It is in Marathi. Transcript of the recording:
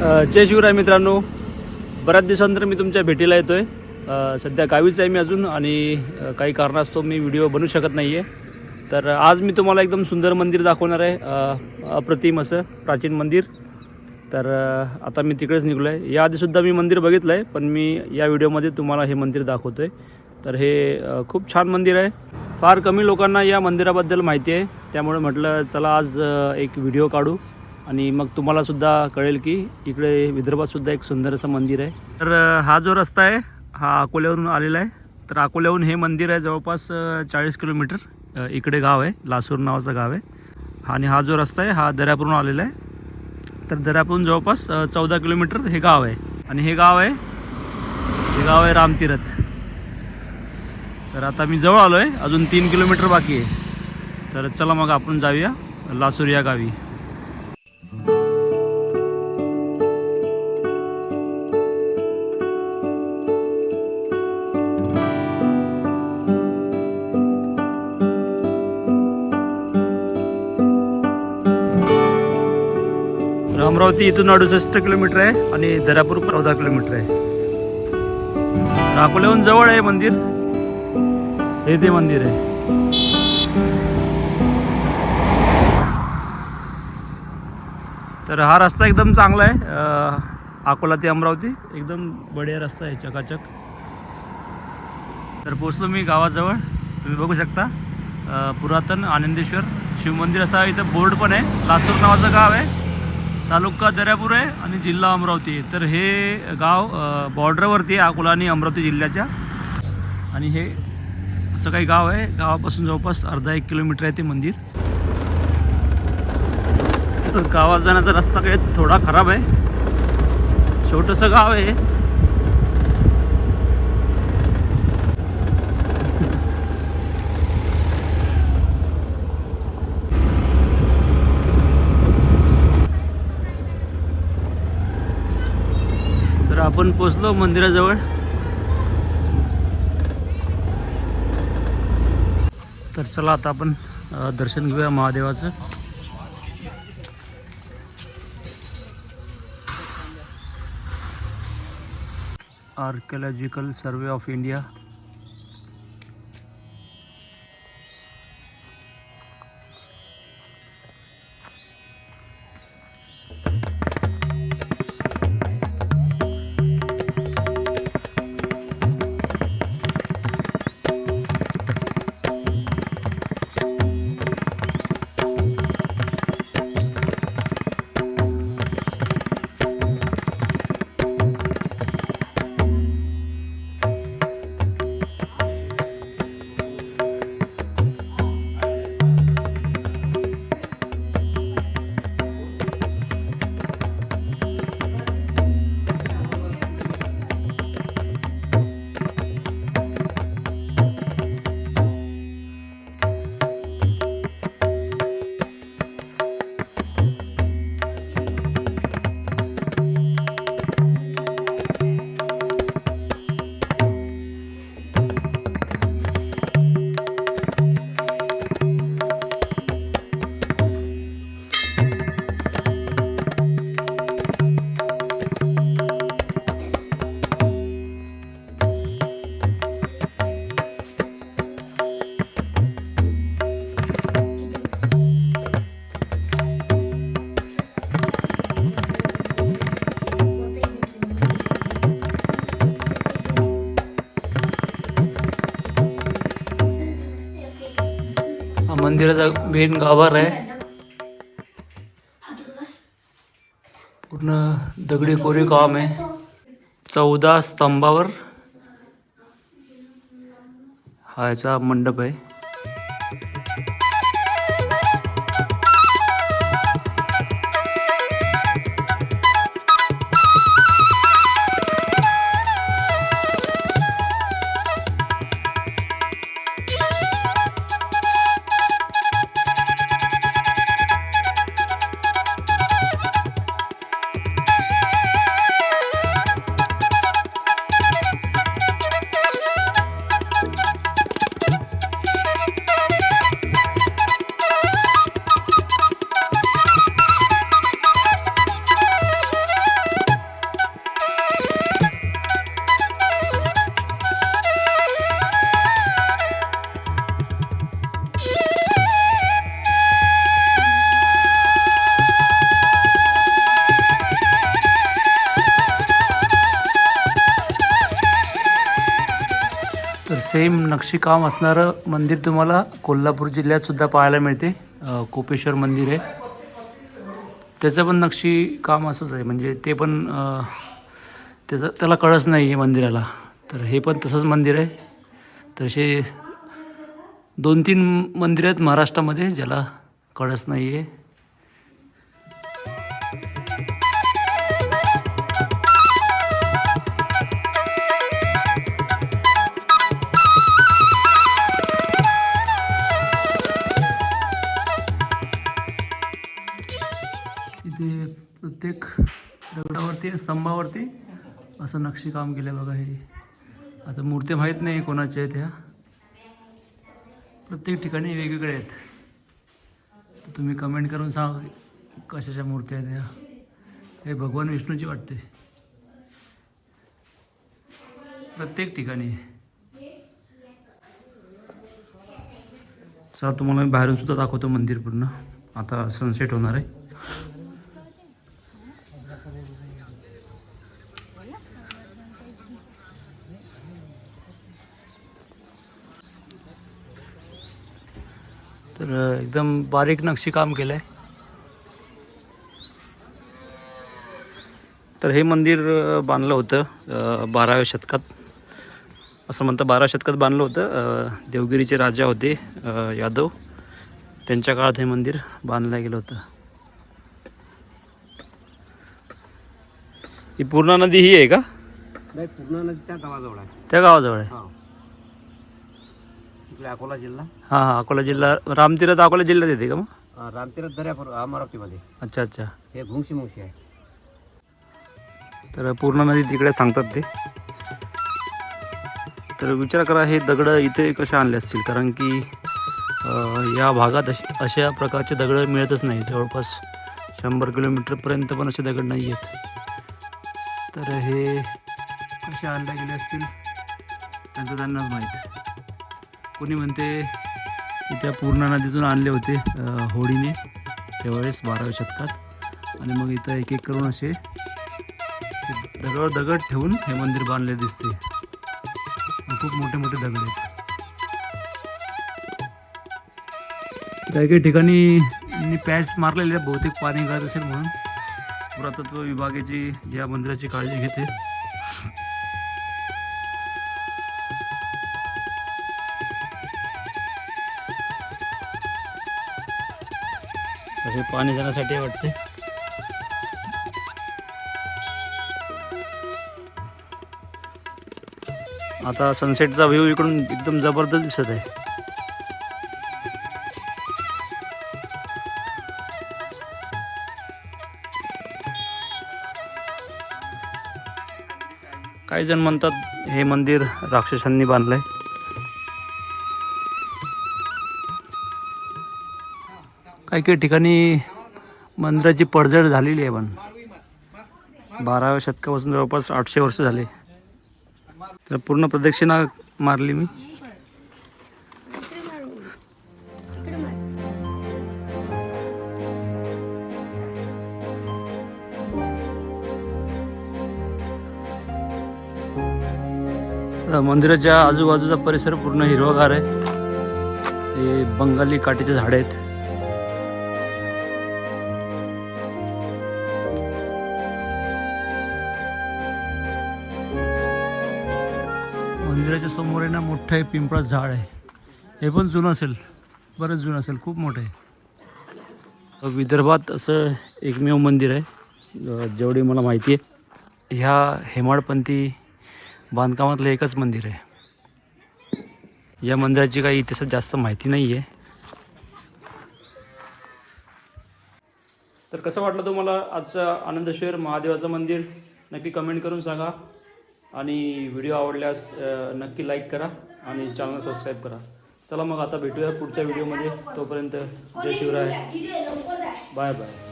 जय शिवराय मित्रांनो. बऱ्याच दिवसानंतर मी तुमच्या भेटीला येतो आहे सध्या गावीच आहे मी अजून आणि काही कारणास्तव मी व्हिडिओ बनवू शकत नाही आहे तर आज मी तुम्हाला एकदम सुंदर मंदिर दाखवणार आहे. अप्रतिम असं प्राचीन मंदिर. तर आता मी तिकडेच निघलो आहे याआधीसुद्धा मी मंदिर बघितलं आहे पण मी या व्हिडिओमध्ये तुम्हाला हे मंदिर दाखवतो आहे तर हे खूप छान मंदिर आहे. फार कमी लोकांना या मंदिराबद्दल माहिती आहे. त्यामुळे म्हटलं चला आज एक व्हिडिओ काढू. आणि मग तुम्हालासुद्धा कळेल की इकडे विदर्भातसुद्धा एक सुंदर असं मंदिर आहे. तर हा जो रस्ता आहे हा अकोल्यावरून आलेला आहे. तर अकोल्याहून हे मंदिर आहे जवळपास चाळीस किलोमीटर इकडे गाव आहे लासूर नावाचं गाव आहे. आणि हा जो रस्ता आहे हा दर्यापूरून आलेला आहे. तर दर्यापूरून जवळपास चौदा किलोमीटर हे गाव आहे. आणि हे गाव आहे हे गाव आहे रामतीरथ तर आता मी जवळ आलो आहे अजून तीन किलोमीटर बाकी आहे. तर चला मग आपण जाऊया लासूर या गावी. अमरावती इथून अडुसष्ट किलोमीटर आहे आणि दर्यापूर चौदा किलोमीटर आहे. अकोल्याहून जवळ आहे मंदिर. हे ते मंदिर आहे. तर हा रस्ता एकदम चांगला आहे. अकोला ते अमरावती. एकदम बढिया रस्ता आहे चकाचक. तर पोचलो मी गावाजवळ. तुम्ही बघू शकता. पुरातन आनंदेश्वर शिवमंदिर असा इथं बोर्ड पण आहे. लासूर नावाचं गाव आहे. तालुका दर्यापूर आहे आणि जिल्हा अमरावती आहे. तर हे गाव बॉर्डरवरती आहे अकोला आणि अमरावती जिल्ह्याच्या. आणि हे असं काही गाव आहे. गावापासून जवळपास अर्धा एक किलोमीटर आहे ते मंदिर. तर गावात जाण्याचा रस्ता काही थोडा खराब आहे. छोटंसं गाव आहे तर आपण पोचलो मंदिराजवळ. तर चला आता आपण दर्शन घेऊया महादेवाचं. आर्किओलॉजिकल सर्वे ऑफ इंडिया मंदिराचा मेन गाभार आहे. पूर्ण दगडी कोरी काम आहे. चौदा स्तंभावर हा याचा मंडप आहे. सेम नक्षीकाम असणारं मंदिर तुम्हाला कोल्हापूर जिल्ह्यात सुद्धा पाहायला मिळते. कोपेश्वर मंदिर आहे. त्याचं पण नक्षीकाम असंच आहे. म्हणजे ते पण त्याचं त्याला कळस नाही आहे मंदिराला. तर हे पण तसंच मंदिर आहे. तसे दोन तीन मंदिरं आहेत महाराष्ट्रामध्ये ज्याला कळस नाही आहे इथे प्रत्येक दगडावरती स्तंभावरती असं नक्षीकाम केलं बघा हे. आता मूर्त्या माहीत नाही कोणाच्या आहेत ह्या. प्रत्येक ठिकाणी वेगवेगळे आहेत. तुम्ही कमेंट करून सांगा कशाच्या मूर्त्या आहेत ह्या. हे भगवान विष्णूची वाटते. प्रत्येक ठिकाणी. सर तुम्हाला मी बाहेरून सुद्धा दाखवतो मंदिर पूर्ण. आता सनसेट होणार आहे. तर एकदम बारीक नक्षीकाम केलं आहे तर हे मंदिर बांधलं होतं बाराव्या शतकात. असं म्हणतं बाराव्या शतकात बांधलं होतं. देवगिरीचे राजा होते यादव. त्यांच्या काळात हे मंदिर बांधलं गेलं होतं. ही पूर्णा नदी ही आहे का? नाही पूर्ण नदी त्या गावाजवळ आहे. त्या गावाजवळ आहे. अकोला जिल्हा. हां हां अकोला जिल्हा. रामतीर्थ अकोला जिल्ह्यात येते का मग? अं, रामतीर्थ दर्यापूर अमरावतीमध्ये. अच्छा अच्छा. हे भुंगशी मुंगशी आहे. तर पूर्ण नदी तिकडे सांगतात ते. तर विचार करा हे दगडं इथे कसे आणले असतील? कारण की अं, या भागात अश अशा प्रकारचे दगडं मिळतच नाही जवळपास शंभर किलोमीटरपर्यंत पण असे दगड नाही आहेत. तर हे कसे आणले गेले असतील? त्यांचं त्यांनाच माहीत. कोणी म्हणते की त्या पूर्ण नदीतून आणले होते होडीने त्यावेळेस बाराव्या शतकात. आणि मग इथं एक एक करून असे दगड दगड ठेवून हे मंदिर बांधले दिसते. खूप मोठे मोठे दगड आहेत. काही काही ठिकाणी पॅच मारलेले बहुतेक पाणी गळत असेल म्हणून. पुरातत्व विभागाची या मंदिराची काळजी घेते. असे पाणी जाण्यासाठी वाटते. आता सनसेटचा व्ह्यू इकडून एकदम जबरदस्त दिसत आहे. काही जण म्हणतात हे मंदिर राक्षसांनी बांधलंय. काही काही ठिकाणी मंदिराची पडझड झालेली आहे पण. बाराव्या शतकापासून जवळपास आठशे वर्ष झाले. तर पूर्ण प्रदक्षिणा मारली मी. तर मंदिराच्या आजूबाजूचा परिसर पूर्ण हिरवागार आहे. हे बंगाली काठीचे झाडे आहेत. समोर आहे ना मोठं आहे पिंपळा झाड आहे. हे पण जुनं असेल बरंच जुनं असेल खूप मोठं आहे. विदर्भात असं एकमेव मंदिर आहे. जेवढी मला माहिती आहे ह्या हेमाडपंथी बांधकामातलं एकच मंदिर आहे. या मंदिराची काही इतिहासात जास्त माहिती नाही आहे तर कसं वाटलं तुम्हाला आजचं आनंदेश्वर महादेवाचं मंदिर? नक्की कमेंट करून सांगा. आणि व्हिडिओ आवडल्यास नक्की लाईक करा आणि चॅनल सबस्क्राईब करा. चला मग आता भेटूया पुढच्या व्हिडिओमध्ये तोपर्यंत जय शिवराय. Bye bye